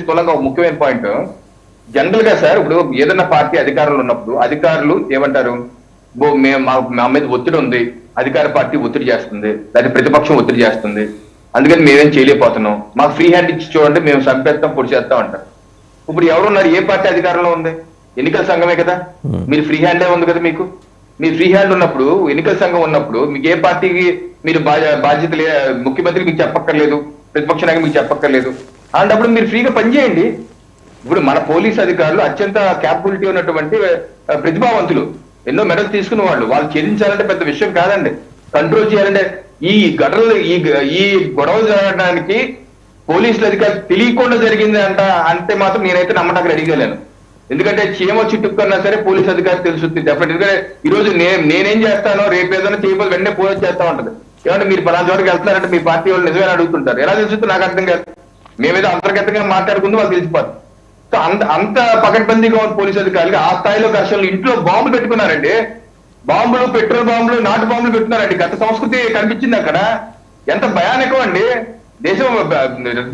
స్థూలంగా ఒక ముఖ్యమైన పాయింట్ జనరల్గా సార్ ఇప్పుడు ఏదైనా పార్టీ అధికారంలో ఉన్నప్పుడు అధికారులు ఏమంటారు? "బో, మేము మా మీద ఒత్తిడి ఉంది. అధికార పార్టీ ఒత్తిడి చేస్తుంది. లేదా ప్రతిపక్షం ఒత్తిడి చేస్తుంది. అందుకని మేమేం చేయలేకపోతున్నాం. మాకు ఫ్రీ హ్యాండ్ ఇచ్చి చూడండి మేము చంపేస్తాం పొడి చేస్తాం అంటారు. ఇప్పుడు ఎవరున్నారు? ఏ పార్టీ అధికారంలో ఉంది? ఎన్నికల సంఘమే కదా? మీరు ఫ్రీ హ్యాండే ఉంది కదా మీకు? మీ ఫ్రీ హ్యాండ్ ఉన్నప్పుడు ఎన్నికల సంఘం ఉన్నప్పుడు మీకు ఏ పార్టీకి మీరు బాధ్యత ముఖ్యమంత్రికి మీకు చెప్పక్కర్లేదు. ప్రతిపక్ష నాయకులు మీకు చెప్పక్కర్లేదు. అలాంటప్పుడు మీరు ఫ్రీగా పనిచేయండి ఇప్పుడు మన పోలీస్ అధికారులు అత్యంత క్యాపబిలిటీ ఉన్నటువంటి ప్రతిభావంతులు. ఎన్నో మెడల్ తీసుకున్న వాళ్ళు. వాళ్ళు ఛేదించాలంటే పెద్ద విషయం కాదండి. కంట్రోల్ చేయాలంటే ఈ ఘటనలు ఈ ఈ గొడవ జరగడానికి పోలీసుల అధికారులు తెలియకుండా జరిగింది అంట అంటే మాత్రం నేనైతే నమ్మటానికి అడిగలేను ఎందుకంటే చీమ చుట్టుకున్నా సరే పోలీస్ అధికారి తెలుస్తుంది. డెఫినెట్ ఎందుకంటే ఈ రోజు నేను నేనేం చేస్తానో రేపు ఏదైనా చేయబోదు వెంటనే పోలీస్ చేస్తా ఉంటది. ఏమంటే మీరు పలానా చోటకి వెళ్తున్నారంటే మీ పార్టీ వాళ్ళు నిజమే అడుగుతుంటారు. ఎలా తెలుస్తుంది? నాకు అర్థం కాదు. మేమేదో అంతర్గతంగా మాట్లాడుకుంది వాళ్ళు తెలిసిపోతుంది సో అంత అంత పకడ్బందీగా ఉన్న పోలీస్ అధికారులు ఆ స్థాయిలో ఘర్షణలు ఇంట్లో బాంబులు పెట్టుకున్నారండి. బాంబులు పెట్రోల్ బాంబులు నాటు బాంబులు పెట్టుకున్నారండి. గత సంస్కృతి కనిపించింది అక్కడ. ఎంత భయానకం అండి. దేశం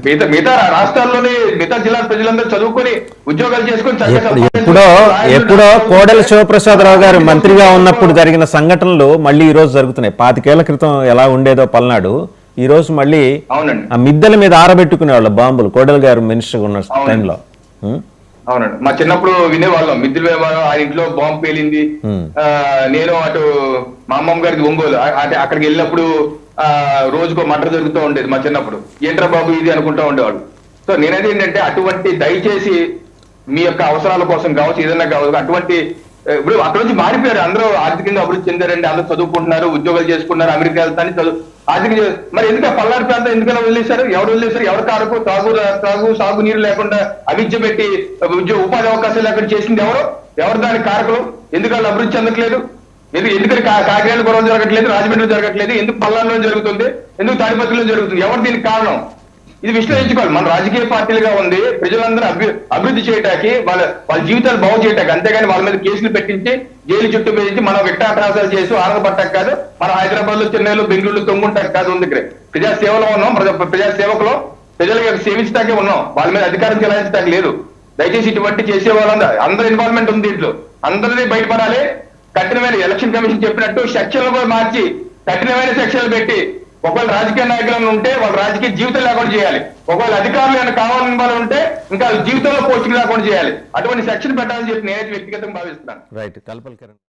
మిగతా మిగతా రాష్ట్రాల్లోని మిగతా జిల్లా ప్రజలందరూ చదువుకొని ఉద్యోగాలు చేసుకొని ఎప్పుడు- ఎప్పుడో కోడెల శివప్రసాదరావు గారు మంత్రిగా ఉన్నప్పుడు జరిగిన సంఘటనలు మళ్ళీ ఈ రోజు జరుగుతున్నాయి. పాతికేళ్ళ క్రితం ఎలా ఉండేదో పల్నాడు. ఈ రోజు మళ్ళీ అవునండి. ఆ మిద్దెల మీద ఆరబెట్టుకునేవాళ్ళు బాంబులు. కోడెల గారు మినిస్టర్ ఉన్న అవునండి. టైంలో? అవునండి. మా చిన్నప్పుడు వినేవాళ్ళం మిద్దులు ఆ ఇంట్లో బాంబు పేలింది. నేను అటు మా అమ్మమ్మ గారికి ఒంగోలు. అక్కడికి వెళ్ళినప్పుడు ఆ రోజుకో మటర్ జరుగుతూ ఉండేది మా చిన్నప్పుడు. ఏంట్రా బాబు ఇది అనుకుంటా ఉండేవాడు సో నేనైతే ఏంటంటే అటువంటి దయచేసి మీ యొక్క అవసరాల కోసం కావచ్చు ఏదైనా కావచ్చు అటువంటి ఇప్పుడు అక్కడ నుంచి మారిపోయారు. అందరూ ఆర్థికంగా అభివృద్ధి చెందారండి. అందరూ చదువుకుంటున్నారు ఉద్యోగాలు చేసుకున్నారు అమెరికా వెళ్తాను చదువు ఆర్థిక మరి ఎందుకు పల్లారి పల్నాడు ప్రాంతం ఎందుకలా వదిలేశారు? ఎవరు వదిలేశారు? ఎవరు కారకు తాగు తాగు సాగు నీరు లేకుండా అవిద్య పెట్టి ఉద్యోగ ఉపాధి అవకాశాలు లేకుండా చేసింది ఎవరు? ఎవరు దాని కారకులు? ఎందుకు వాళ్ళు అభివృద్ధి చెందట్లేదు? ఎందుకు ఎందుకని కాకినాడ గొడవలు జరగట్లేదు రాజమండ్రిలో జరగట్లేదు? ఎందుకు పల్నాడులో జరుగుతుంది? ఎందుకు తాడిపత్రిలో జరుగుతుంది? ఎవరు దీనికి కారణం? ఇది విశ్లేషించుకోవాలి. మన రాజకీయ పార్టీలుగా ఉంది. ప్రజలందరూ అభి అభివృద్ధి చేయడానికి వాళ్ళ వాళ్ళ జీవితాలు బాగు చేయటానికి అంతేగాని వాళ్ళ మీద కేసులు పెట్టించి జైలు చుట్టూ వేయించి మనం విట్టాట్రాసాలు చేసి ఆనందపడ్డాక కాదు. మన హైదరాబాద్లో చెన్నైలో బెంగళూరులో తొంగుంటాక కాదు ఉంది ఇక్కడ ప్రజా సేవలో ఉన్నాం. ప్రజా ప్రజా సేవకులో సేవించడానికే ఉన్నాం. వాళ్ళ మీద అధికారం చెలాయించడానికి లేదు. దయచేసి ఇటువంటి చేసే వాళ్ళందరూ అందరి ఇన్వాల్వ్మెంట్ ఉంది దీంట్లో అందరినీ బయటపడాలి. కఠినమైన ఎలక్షన్ కమిషన్ చెప్పినట్టు సెక్షన్లు కూడా మార్చి కఠినమైన సెక్షన్లు పెట్టి ఒకవేళ రాజకీయ నాయకులను ఉంటే వాళ్ళ రాజకీయ జీవితం లేకుండా చేయాలి. ఒకవేళ అధికారులు ఏమైనా కావాలని వాళ్ళు ఉంటే ఇంకా జీవితంలో పోస్టింగ్ లేకుండా చేయాలి. అటువంటి సెక్షన్ పెట్టాలని చెప్పి నేనైతే వ్యక్తిగతంగా భావిస్తున్నాను. రైట్ కల్పల్